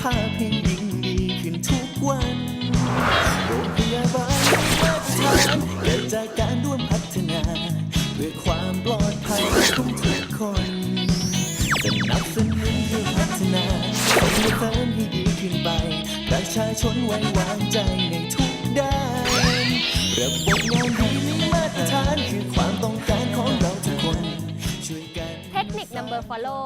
ภาพให้ยิ่งดีขึ้นทุกวันโรงพยาบาลมาตรฐานเกิดจากการร่วมพัฒนา เพื่อความปลอดภัยของทุกคนสนับสนุนเพื่อพัฒนาส่งเสริมให้ดีขึ้นไป ประชาชนไว้วางใจในทุกด้านระบบงานให้มีมาตรฐานคือความต้องการของเราทุกคน ช่วยกัน เทคนิค Number Follow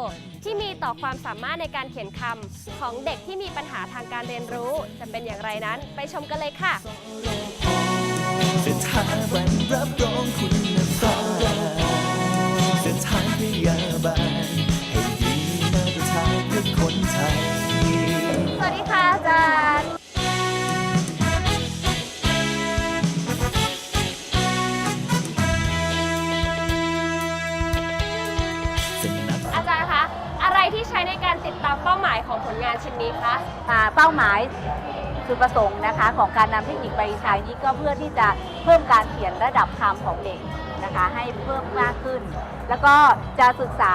ที่มีต่อความสามารถในการเขียนคำของเด็กที่มีปัญหาทางการเรียนรู้ จะเป็นอย่างไรนั้น ไปชมกันเลยค่ะ เป้าหมายของผลงานชิ้นนี้คะอ่าเป้าหมายจุดประสงค์นะคะของการนำเทคนิคไปใช้นี้ก็เพื่อที่จะเพิ่มการเขียนระดับคำของเด็กนะคะให้เพิ่มมากขึ้น แล้วก็จะศึกษา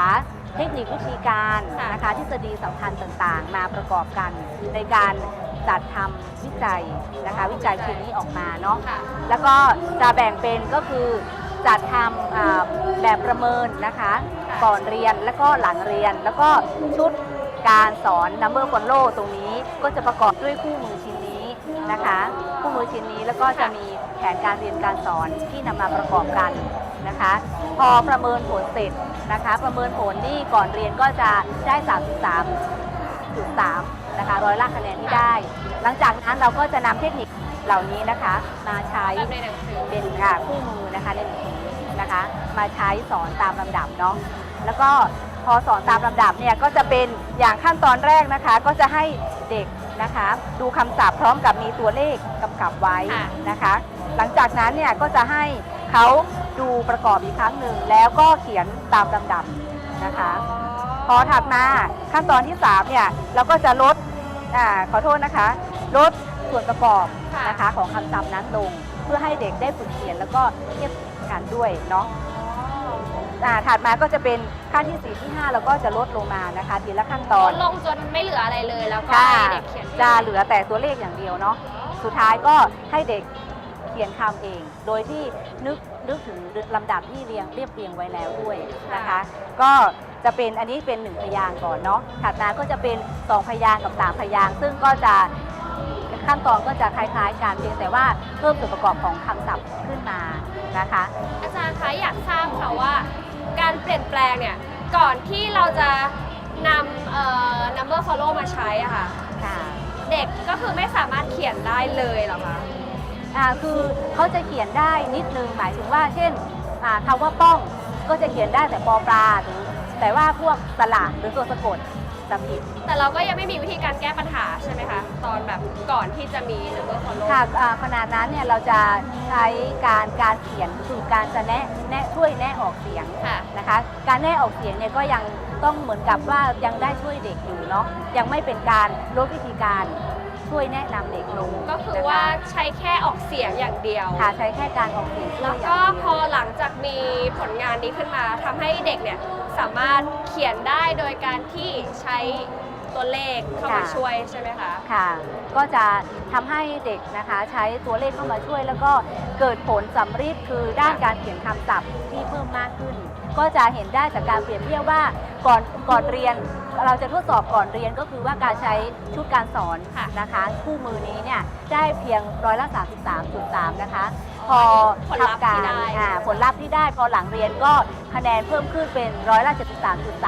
เทคนิควิธีการค่ะนะคะทฤษฎีสำคัญต่างๆ มาประกอบกันในการจัดทำวิจัยนะคะวิจัยชิ้นนี้ออกมาเนาะค่ะแล้วก็จะแบ่งเป็นก็คือจัดทำอ่าแบบประเมินนะคะค่ะก่อนเรียนแล้วก็หลังเรียนแล้วก็ชุด การสอน number follow ตรงนี้ก็จะประกอบด้วยคู่มือชิ้นนี้นะคะ คู่มือชิ้นนี้แล้วก็จะมีแผนการเรียนการสอนที่นำมาประกอบกันนะคะ พอประเมินผลเสร็จนะคะ ประเมินผลนี่ก่อนเรียนก็จะได้ 33.3นะคะร้อยละคะแนนที่ได้ หลังจากนั้นเราก็จะนำเทคนิคเหล่านี้นะคะ มาใช้ในหนังสือเป็นอ่าคู่มือนะคะในหนังสือนะคะ มาใช้สอนตามลำดับเนาะแล้วก็ พอสอนตามลำดับเนี่ยก็จะเป็นอย่างขั้นตอนแรกนะคะ ก็จะให้เด็กนะคะ ดูคำศัพท์พร้อมกับมีตัวเลขกำกับไว้นะคะ หลังจากนั้นเนี่ยก็จะให้เขาดูประกอบอีกครั้งหนึ่งแล้วก็เขียนตามลำดับนะคะ พอถัดมาขั้นตอนที่3เนี่ยเราก็จะลดอขอโทษนะคะ ลดส่วนประกอบนะคะของคำศัพท์นั้นลง เพื่อให้เด็กได้ฝึกเขียนแล้วก็เทียบกันด้วยเนาะ ถัดมาก็จะเป็นขั้นที่ 4 ที่ 5 แล้วก็จะลดลงมานะคะทีละขั้นตลอนดลงจนไม่เหลืออะไรเลยแล้วก็ค่ะให้เด็กเขียนจะเหลือแต่ตัวเลขอย่างเดียวเนาะสุดท้ายก็ให้เด็กเขียนคำเอง โดยที่นึกนึกถึงลำดับที่เรียงเรียบเรียงไว้แล้วด้วยนะคะ ก็จะเป็นอันนี้เป็นหนึ่งพยางค์ก่อนเนาะถัดมาก็จะเป็นสองพยางค์กับสามพยางค์ซึ่งก็จะขั้นตอนก็จะคล้ายๆกันเพียงแต่ว่าเพิ่มส่วนประกอบของคำศัพท์ขึ้นมานะคะ อาจารย์คะอยากทราบ ลี่ยนแปลงเนี่ย ก่อนที่เราจะนำเอ่อ number follow มาใช้อะค่ะ ค่ะเด็กก็คือไม่สามารถเขียนได้เลยเหรอคะ อ่าคือเขาจะเขียนได้นิดนึงหมายถึงว่า เช่นอ่าคำว่าป้องก็จะเขียนได้แต่ปอปลาหรือแต่ว่าพวกสระหรือตัวสะกด จะผิด แต่เราก็ยังไม่มีวิธีการแก้ปัญหาใช่ไหมคะ ตอนแบบก่อนที่จะมี number follow ค่ะอ่าขนาดนั้นเนี่ยเราจะใช้การการเขียนคือการจะแนะแนะช่วยแนะออกเสียงค่ะ นะคะ การแนะออกเสียงเนี่ยก็ยัง ต้องเหมือนกับว่ายังได้ช่วยเด็กอยู่เนาะยังไม่เป็นการลดวิธีการช่วยแนะนำเด็กลงก็คือนะะว่าใช้แค่ออกเสียงอย่างเดียวค่ะใช้แค่การออกเสียงช่แล้ววยอย่าก็งเดียวพอหลังจากมีผลงานนี้ขึ้นมาทำให้เด็กเนี่ยสามารถเขียนได้โดยการที่ใช้ตัวเลขเข้ามาช่วยใช่ไหมคะ ค่ะ ก็จะทำให้เด็กนะคะ ใช้ตัวเลขเข้ามาช่วย แล้วก็เกิดผลสำฤทธิ์คือด้านการเขียนคำศัพท์ที่เพิ่มมากขึ้น ก็จะเห็นได้จากการเปรียบเทียบว่าก่อนก่อนเรียน เราจะทดสอบก่อนเรียนก็คือว่าการใช้ชุดการสอนค่ะนะคะคู่มือนี้เนี่ยได้เพียงร้อยละ33.3 นะคะ พอผลลัพธ์ทำกาที่รได้อ่าผลลัพธ์ที่ได้พอหลังเรียนก็คะแนนเพิ่มขึ้นเป็นร้อยละ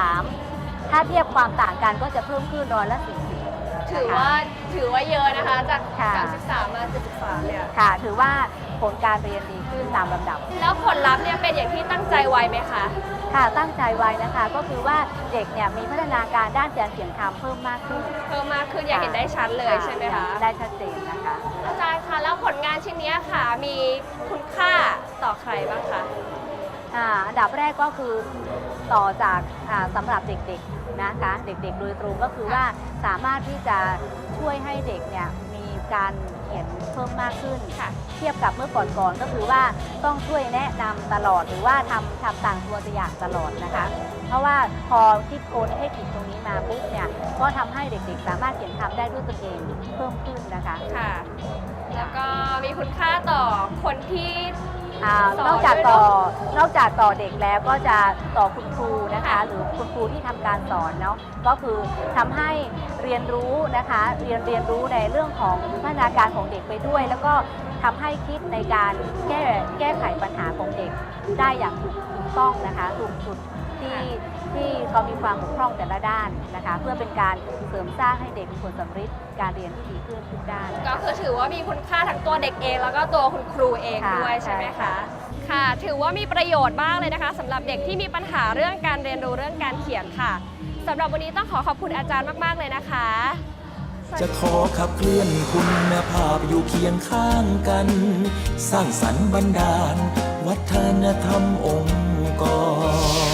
73.3 ถ้าเทียบความต่างกันก็จะเพิ่มขึ้นร้อยละ40ถือว่าถือว่าเยอะนะคะ จากค่ะการศึกษามา 73 เนี่ย ค่ะ ถือว่า ผลการเรียนดีขึ้นตามลำดับ แล้วผลลัพธ์เนี่ยเป็นอย่างที่ตั้งใจไว้ไหมคะ ค่ะตั้งใจไว้นะคะ ก็คือว่าเด็กเนี่ยมีพัฒนาการด้านการเขียนคำเพิ่มมากขึ้นเพิ่มมากขึ้นอย่างเห็นได้ชัดเลยใช่ไหมคะได้ชัดเจนนะคะ อาจารย์คะแล้วผลงานชิ้นเนี้ยค่ะมีคุณค่าต่อใครบ้างคะ อ่าอันดับแรกก็คือต่อจากอ่าสำหรับเด็กๆนะคะ เด็กๆ โดยตรงก็คือว่าสามารถที่จะช่วยให้เด็กเนี่ยมี การเขียนเพิ่มมากขึ้นค่ะเทียบกับเมื่อก่อนๆก็คือว่าต้องช่วยแนะนำตลอดหรือว่าทำทำต่างตัวตัวอย่างตลอดนะคะ เพราะว่าพอคิดค้นเทคนิคตรงนี้มาปุ๊บเนี่ยก็ทำให้เด็กๆ สามารถเขียนคำได้ด้วยตนเองเพิ่มขึ้นนะคะค่ะ แล้วก็มีคุณค่าต่อคนที่ อ่านอกจากต่อนอกจากต่อเด็กแล้วก็จะต่อคุณครูนะคะ หรือคุณครูที่ทำการสอนเนาะก็คือทำให้เรียนรู้นะคะ เรียนเรียนรู้ในเรื่องของพัฒนาการของเด็กไปด้วย แล้วก็ทำให้คิดในการแก้แก้ไขปัญหาของเด็กได้อย่างถูกถูกต้องนะคะถูกจุด ที่ที่เขามีความบกพร่องแต่ละด้านนะคะ เพื่อเป็นการเสริมสร้างให้เด็กมีผลสำฤทธิ์การเรียนที่ดีขึ้นทุกด้าน ก็คือถือว่ามีคุณค่าทั้งตัวเด็กเอง แล้วก็ตัวคุณครูเองค่ะด้วยใช่ไหมใช่คะ ค่ะ ค่ะ ถือว่ามีประโยชน์มากเลยนะคะสำหรับเด็กที่มีปัญหาเรื่องการเรียนรู้เรื่องการเขียนค่ะสำหรับวันนี้ต้องขอขอบคุณอาจารย์มาก ๆ เลยนะคะ จะขอขับเคลื่อนคุณภาพอยู่เคียงข้างกัน สร้างสรรค์บันดาล วัฒนธรรมองค์กร